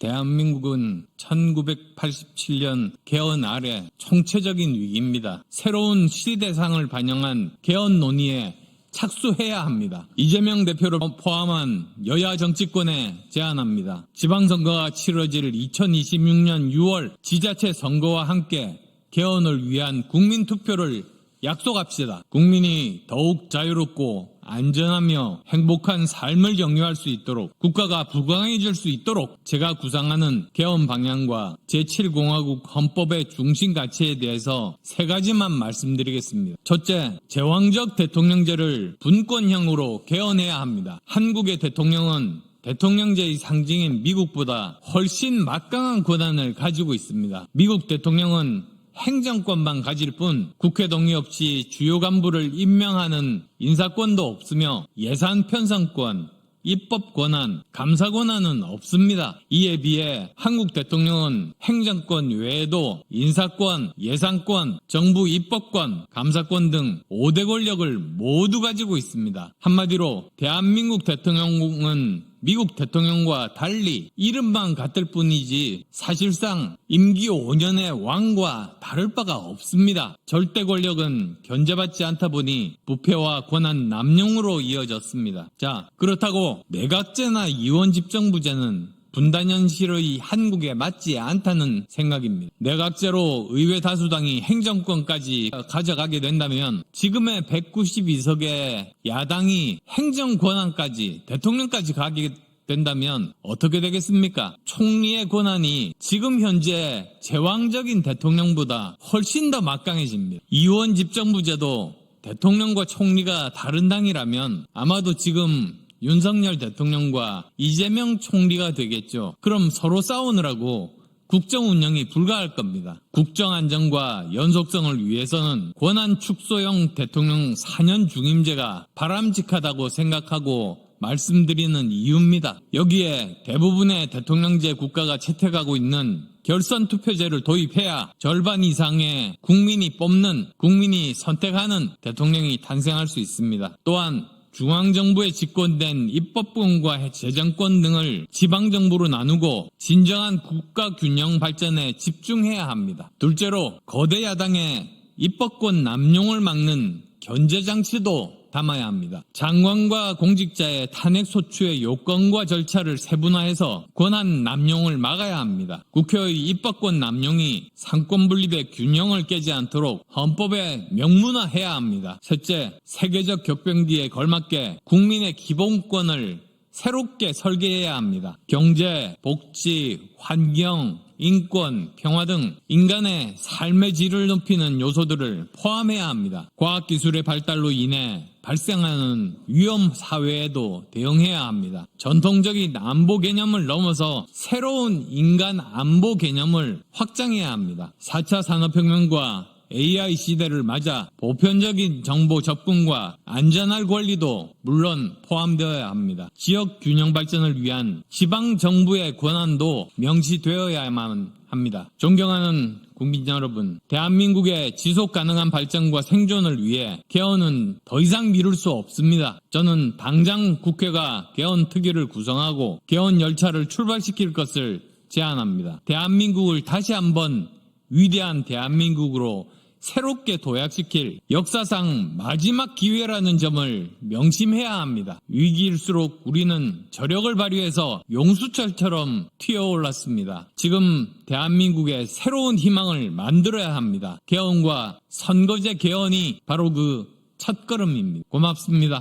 대한민국은 1987년 개헌 아래 총체적인 위기입니다. 새로운 시대상을 반영한 개헌 논의에 착수해야 합니다. 이재명 대표를 포함한 여야 정치권에 제안합니다. 지방선거가 치러질 2026년 6월 지자체 선거와 함께 개헌을 위한 국민투표를 약속합시다. 국민이 더욱 자유롭고 안전하며 행복한 삶을 영유할 수 있도록 국가가 부강해질 수 있도록 제가 구상하는 개헌 방향과 제7공화국 헌법의 중심 가치에 대해서 세 가지만 말씀드리겠습니다. 첫째, 제왕적 대통령제를 분권형으로 개헌해야 합니다. 한국의 대통령은 대통령제의 상징인 미국보다 훨씬 막강한 권한을 가지고 있습니다. 미국 대통령은 행정권만 가질 뿐 국회 동의 없이 주요 간부를 임명하는 인사권도 없으며 예산 편성권, 입법 권한, 감사 권한은 없습니다. 이에 비해 한국 대통령은 행정권 외에도 인사권, 예산권, 정부 입법권, 감사권 등 5대 권력을 모두 가지고 있습니다. 한마디로 대한민국 대통령은 미국 대통령과 달리 이름만 같을 뿐이지 사실상 임기 5년의 왕과 다를 바가 없습니다. 절대 권력은 견제받지 않다 보니 부패와 권한 남용으로 이어졌습니다. 자, 그렇다고 내각제나 이원 집정부제는 분단 현실의 한국에 맞지 않다는 생각입니다. 내각제로 의회 다수당이 행정권까지 가져가게 된다면 지금의 192석의 야당이 행정 권한까지 대통령까지 가게 된다면 어떻게 되겠습니까? 총리의 권한이 지금 현재 제왕적인 대통령보다 훨씬 더 막강해집니다. 이원 집정부제도 대통령과 총리가 다른 당이라면 아마도 지금 윤석열 대통령과 이재명 총리가 되겠죠. 그럼 서로 싸우느라고 국정 운영이 불가할 겁니다. 국정 안정과 연속성을 위해서는 권한 축소형 대통령 4년 중임제가 바람직하다고 생각하고 말씀드리는 이유입니다. 여기에 대부분의 대통령제 국가가 채택하고 있는 결선 투표제를 도입해야 절반 이상의 국민이 뽑는 국민이 선택하는 대통령이 탄생할 수 있습니다. 또한 중앙정부에 집권된 입법권과 재정권 등을 지방정부로 나누고 진정한 국가 균형 발전에 집중해야 합니다. 둘째로 거대 야당의 입법권 남용을 막는 견제장치도 담아야 합니다. 장관과 공직자의 탄핵 소추의 요건과 절차를 세분화해서 권한 남용을 막아야 합니다. 국회의 입법권 남용이 상권 분립의 균형을 깨지 않도록 헌법에 명문화해야 합니다. 셋째, 세계적 격변기에 걸맞게 국민의 기본권을 새롭게 설계해야 합니다. 경제, 복지, 환경, 인권, 평화 등 인간의 삶의 질을 높이는 요소들을 포함해야 합니다. 과학기술의 발달로 인해 발생하는 위험 사회에도 대응해야 합니다. 전통적인 안보 개념을 넘어서 새로운 인간 안보 개념을 확장해야 합니다. 4차 산업혁명과 AI 시대를 맞아 보편적인 정보 접근과 안전할 권리도 물론 포함되어야 합니다. 지역 균형 발전을 위한 지방 정부의 권한도 명시되어야만 합니다. 존경하는 국민 여러분, 대한민국의 지속 가능한 발전과 생존을 위해 개헌은 더 이상 미룰 수 없습니다. 저는 당장 국회가 개헌 특위를 구성하고 개헌 열차를 출발시킬 것을 제안합니다. 대한민국을 다시 한번 위대한 대한민국으로 새롭게 도약시킬 역사상 마지막 기회라는 점을 명심해야 합니다. 위기일수록 우리는 저력을 발휘해서 용수철처럼 튀어올랐습니다. 지금 대한민국의 새로운 희망을 만들어야 합니다. 개헌과 선거제 개헌이 바로 그 첫걸음입니다. 고맙습니다.